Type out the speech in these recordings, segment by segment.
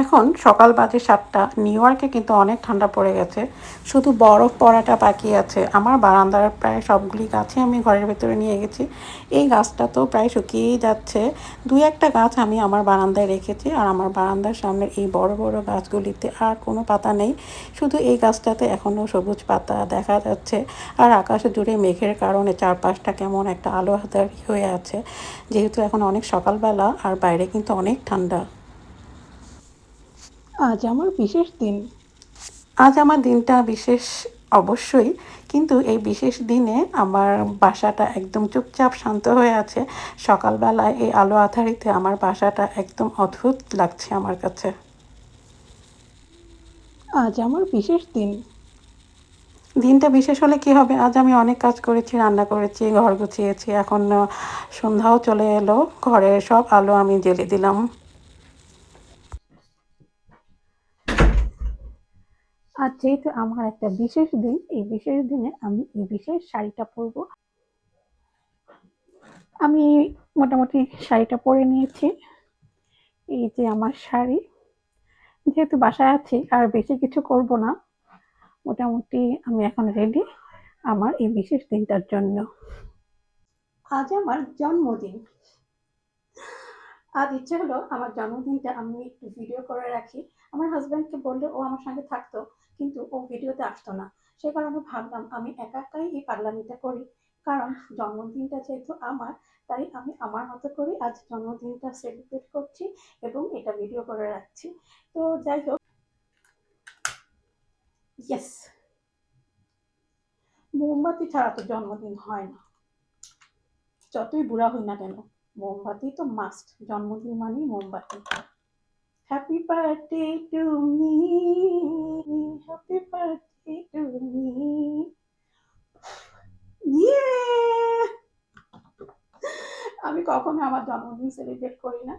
এখন সকাল বাজে সাতটা নিউ ইয়র্কে কিন্তু অনেক ঠান্ডা পড়ে গেছে। শুধু বরফ পড়াটা বাকি আছে। আমার বারান্দার প্রায় সবগুলি গাছই আমি ঘরের ভেতরে নিয়ে গেছি। এই গাছটা তো প্রায় শুকিয়েই যাচ্ছে। দুই একটা গাছ আমি আমার বারান্দায় রেখেছি আর আমার বারান্দার সামনের এই বড় বড় গাছগুলিতে আর কোনো পাতা নেই। শুধু এই গাছটাতে এখনও সবুজ পাতা দেখা যাচ্ছে আর আকাশ জুড়ে মেঘের কারণে চারপাশটা কেমন একটা আলো হাতারি হয়ে আছে। যেহেতু এখন অনেক সকালবেলা আর বাইরে কিন্তু অনেক ঠান্ডা। আজ আমার বিশেষ দিন। আজ আমার দিনটা বিশেষ অবশ্যই, কিন্তু এই বিশেষ দিনে আমার বাসাটা একদম চুপচাপ শান্ত হয়ে আছে। সকালবেলায় এই আলো আধারিতে আমার বাসাটা একদম অদ্ভুত লাগছে আমার কাছে। আজ আমার বিশেষ দিন। দিনটা বিশেষ হলে কি হবে? আজ আমি অনেক কাজ করেছি, রান্না করেছি, ঘর গুছিয়েছি, এখন সন্ধ্যাও চলে এলো, ঘরের সব আলো আমি জ্বেলে দিলাম। আর যেহেতু আমার একটা বিশেষ দিন, এই বিশেষ দিনে আমি এই বিশেষ শাড়িটা পরবো। আমি মোটামুটি শাড়িটা পরে নিয়েছি। এই যে আমার শাড়ি। যেহেতু বাসায় আছি, আর বেশি কিছু করব না। মোটামুটি আমি এখন রেডি আমার এই বিশেষ দিনটার জন্য। আজ আমার জন্মদিন। আজ ইচ্ছে হলো আমার জন্মদিনটা আমি একটু ভিডিও করে রাখি। আমার হাজব্যান্ডকে বললে ও আমার সঙ্গে থাকতো। ভিডিওতে আসতো না। সে কারণে ভাবলাম আমি একা একাই এই পাগলামিটা করি। কারণ জন্মদিনটা যেহেতু আমার, তাই আমি আমার মতো করে আজ জন্মদিনটা সেলিব্রেট করছি এবং এটা ভিডিও করে রাখছি। তো যাই হোক। ইয়েস মোমবাতি ছাড়া তো জন্মদিন হয় না। যতই বুড়া হই না কেন, মোমবাতি তো মাস্ট জন্মদিন মানেই মোমবাতি। Happy birthday to me happy birthday to me ইয়ে আমি কখনো আমার জন্মদিন সেলিব্রেট করি না।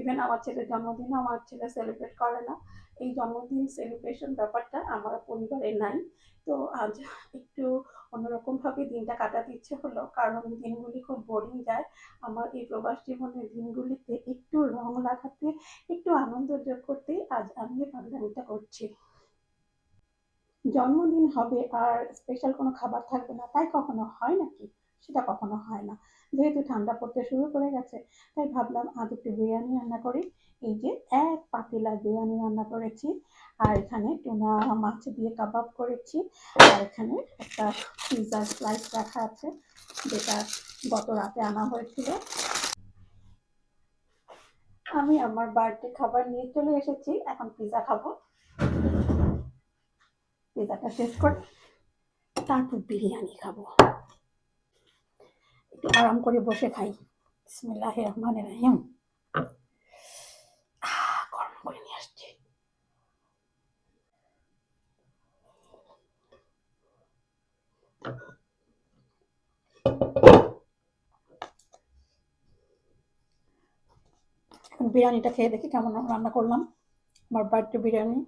ইভেন আমার ছেলের জন্মদিন আমার ছেলে সেলিব্রেট করে না। এই জন্মদিন সেলিব্রেশন ব্যাপারটা আমার পরিবারে নাই। তো আজ একটু অন্যরকমভাবে দিনটা কাটাতে ইচ্ছে হলো, কারণ দিনগুলি খুব বোরিং যায়। আমার এই প্রবাস জীবনের দিনগুলিতে একটু রং লাগাতে, একটু আনন্দ যোগ করতে আজ আমি পাগলামিটা করছি। জন্মদিন হবে আর স্পেশাল কোনো খাবার থাকবে না, তাই কখনো হয় নাকি? সেটা কখনো হয় না। যেহেতু ঠান্ডা পড়তে শুরু করে গেছে, তাই ভাবলাম আজ একটু বিরিয়ানি রান্না করি। এই যে এক পাতিলা বিরিয়ানি রান্না করেছি, আর এখানে টুনা মাছ দিয়ে কাবাব করেছি, আর এখানে একটা পিৎজার স্লাইস রাখা আছে, যেটা গত রাতে আনা হয়েছিল। আমি আমার বার্থডে খাবার নিয়ে চলে এসেছি, এখন পিৎজা খাব। পিৎজাটা শেষ করে তারপর বিরিয়ানি খাব। একটু আরাম করে বসে খাই। বিসমিল্লাহ রহমান রাহিম গরম করে নিয়ে আসছি। বিরিয়ানিটা খেয়ে দেখি কেমন রান্না করলাম। আমার বার্থডে বিরিয়ানি।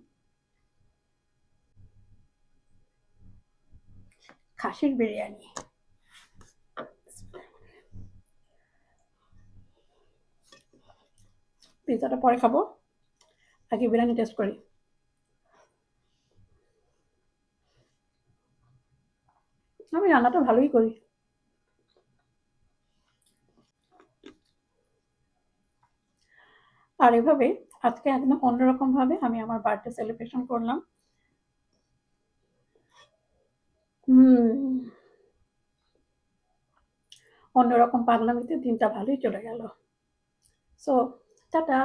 খাসির বিরিয়ানি। পিৎজাটা পরে খাব। আগে বিরিয়ানি টেস্ট করি। আমি রান্নাটা ভালোই করি। আর এভাবে আজকে একদম অন্যরকম ভাবে আমি আমার বার্থডে সেলিব্রেশন করলাম। অন্যরকম পাগলামিতে দিনটা ভালোই চলে গেল। So tata